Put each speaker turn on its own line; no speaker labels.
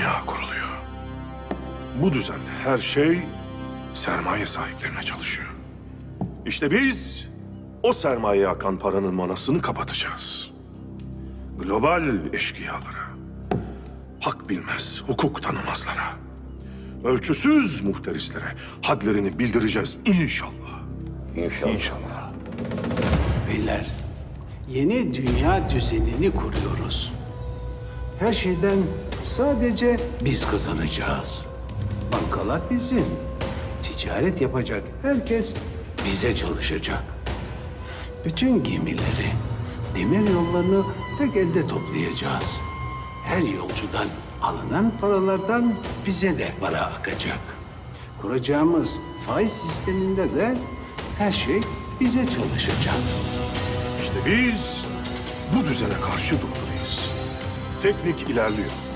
dünya kuruluyor. Bu düzende her şey sermaye sahiplerine çalışıyor. İşte biz o sermayeye akan paranın manasını kapatacağız. Global eşkıyalara, hak bilmez, hukuk tanımazlara, ölçüsüz muhterislere hadlerini bildireceğiz inşallah.
İnşallah.
İnşallah.
Beyler, yeni dünya düzenini kuruyoruz. Her şeyden sadece biz kazanacağız. Bankalar bizim. Ticaret yapacak herkes bize çalışacak. Bütün gemileri, demir yollarını tek elde toplayacağız. Her yolcudan alınan paralardan bize de para akacak. Kuracağımız faiz sisteminde de her şey bize çalışacak.
İşte biz bu düzene karşı durmalıyız. Teknik ilerliyor.